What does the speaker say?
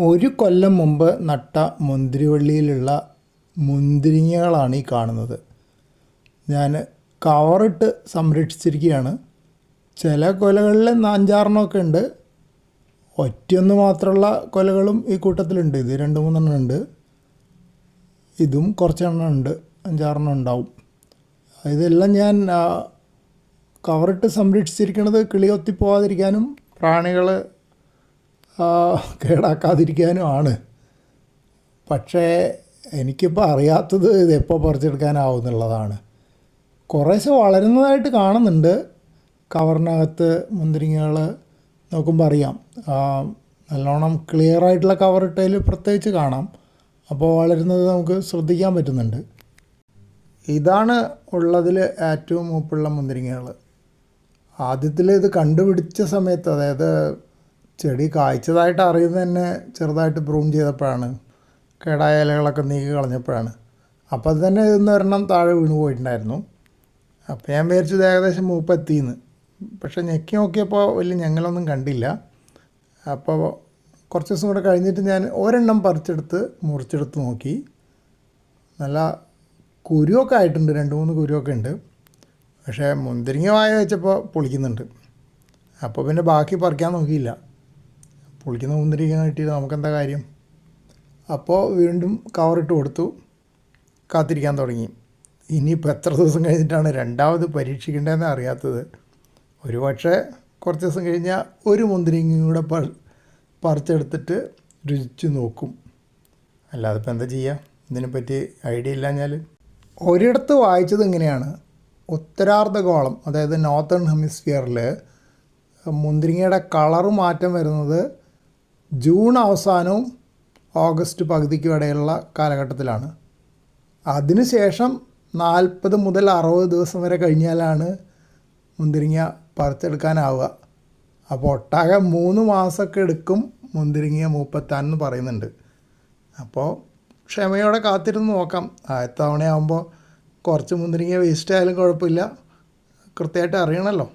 ഒരു കൊല്ലം മുമ്പ് നട്ട മുന്തിരിവള്ളിയിലുള്ള മുന്തിരിങ്ങകളാണ് ഈ കാണുന്നത്. ഞാൻ കവറിട്ട് സംരക്ഷിച്ചിരിക്കുകയാണ്. ചില കൊലകളിൽ അഞ്ചാറെണ്ണമൊക്കെ ഉണ്ട്. ഒറ്റയൊന്ന് മാത്രമുള്ള കൊലകളും ഈ കൂട്ടത്തിലുണ്ട്. ഇത് രണ്ട് മൂന്നെണ്ണം ഉണ്ട്. ഇതും കുറച്ചെണ്ണം ഉണ്ട്. അഞ്ചാറെണ്ണം ഉണ്ടാവും. ഇതെല്ലാം ഞാൻ കവറിട്ട് സംരക്ഷിച്ചിരിക്കുന്നത് കിളി കൊത്തി പോകാതിരിക്കാനും പ്രാണികൾ കേടാക്കാതിരിക്കാനും ആണ്. പക്ഷേ എനിക്കിപ്പോൾ അറിയാത്തത് ഇത് പറിച്ചെടുക്കാനാവും എന്നുള്ളതാണ്. കുറേശ്ശെ വളരുന്നതായിട്ട് കാണുന്നുണ്ട്. കവറിനകത്ത് മുന്തിരിങ്ങകൾ നോക്കുമ്പോൾ അറിയാം. നല്ലോണം ക്ലിയർ ആയിട്ടുള്ള കവർ കവറിട്ടതിൽ പ്രത്യേകിച്ച് കാണാം. അപ്പോൾ വളരുന്നത് നമുക്ക് ശ്രദ്ധിക്കാൻ പറ്റുന്നുണ്ട്. ഇതാണ് ഉള്ളതിൽ ഏറ്റവും മൂപ്പുള്ള മുന്തിരിങ്ങകൾ ആദ്യത്തിൽ ഇത് കണ്ടുപിടിച്ച സമയത്ത് അതായത് ചെടി കായ്ച്ചതായിട്ട് അറിയുന്നത് തന്നെ ചെറുതായിട്ട് പ്രൂൺ ചെയ്തപ്പോഴാണ്. കേടായ ഇലകളൊക്കെ നീക്കി കളഞ്ഞപ്പോഴാണ്. അപ്പോൾ അത് തന്നെ ഇന്ന് ഒരെണ്ണം താഴെ വീണ് പോയിട്ടുണ്ടായിരുന്നു. അപ്പോൾ ഞാൻ വിചാരിച്ചത് ഏകദേശം മൂപ്പെത്തിന്ന്. പക്ഷേ ഞെക്കി നോക്കിയപ്പോൾ വലിയ ഞങ്ങളൊന്നും കണ്ടില്ല. അപ്പോൾ കുറച്ച് ദിവസം കൂടെ കഴിഞ്ഞിട്ട് ഞാൻ ഒരെണ്ണം പറിച്ചെടുത്ത് മുറിച്ചെടുത്ത് നോക്കി. നല്ല കുരുവൊക്കെ ആയിട്ടുണ്ട് രണ്ട് മൂന്ന് കുരുവൊക്കെ ഉണ്ട്. പക്ഷേ മുന്തിരിങ്ങ വായ വെച്ചപ്പോൾ പൊളിക്കുന്നുണ്ട്. അപ്പോൾ പിന്നെ ബാക്കി പറിക്കാൻ നോക്കിയില്ല. പൊളിക്കുന്ന മുന്തിരിങ്ങ കിട്ടിയിട്ട് നമുക്കെന്താ കാര്യം? അപ്പോൾ വീണ്ടും കവറിട്ട് കൊടുത്തു. കാത്തിരിക്കാൻ തുടങ്ങി. ഇനിയിപ്പോൾ എത്ര ദിവസം കഴിഞ്ഞിട്ടാണ് രണ്ടാമത് പരീക്ഷിക്കേണ്ടതെന്ന് അറിയാത്തത്. ഒരു പക്ഷേ കുറച്ച് ദിവസം കഴിഞ്ഞാൽ ഒരു മുന്തിരിങ്ങയും കൂടെ പ പറിച്ചെടുത്തിട്ട് രുചിച്ച് നോക്കും. അല്ലാതെ ഇപ്പം എന്താ ചെയ്യുക ഇതിനെപ്പറ്റി ഐഡിയ ഇല്ലാഞ്ഞാൽ ഒരിടത്ത് വായിച്ചത് ഇങ്ങനെയാണ്. ഉത്തരാർദ്ധഗോളം അതായത് നോർത്തേൺ ഹെമിസ്ഫിയറിൽ മുന്തിരിങ്ങയുടെ കളറ് മാറ്റം വരുന്നത് ജൂൺ അവസാനവും ഓഗസ്റ്റ് പകുതിക്കും ഇടയിലുള്ള കാലഘട്ടത്തിലാണ്. അതിനുശേഷം നാൽപ്പത് മുതൽ അറുപത് ദിവസം വരെ കഴിഞ്ഞാലാണ് മുന്തിരിങ്ങ പറിച്ചെടുക്കാനാവുക. അപ്പോൾ ഒട്ടാകെ മൂന്ന് മാസമൊക്കെ എടുക്കും മുന്തിരിങ്ങ മൂപ്പത്താൻ എന്ന് പറയുന്നുണ്ട്. അപ്പോൾ ക്ഷമയോടെ കാത്തിരുന്ന് നോക്കാം. ആദ്യത്തെ തവണയാകുമ്പോൾ കുറച്ച് മുന്തിരിങ്ങ വേസ്റ്റ് ആയാലും കുഴപ്പമില്ല. കൃത്യമായിട്ട് അറിയണമല്ലോ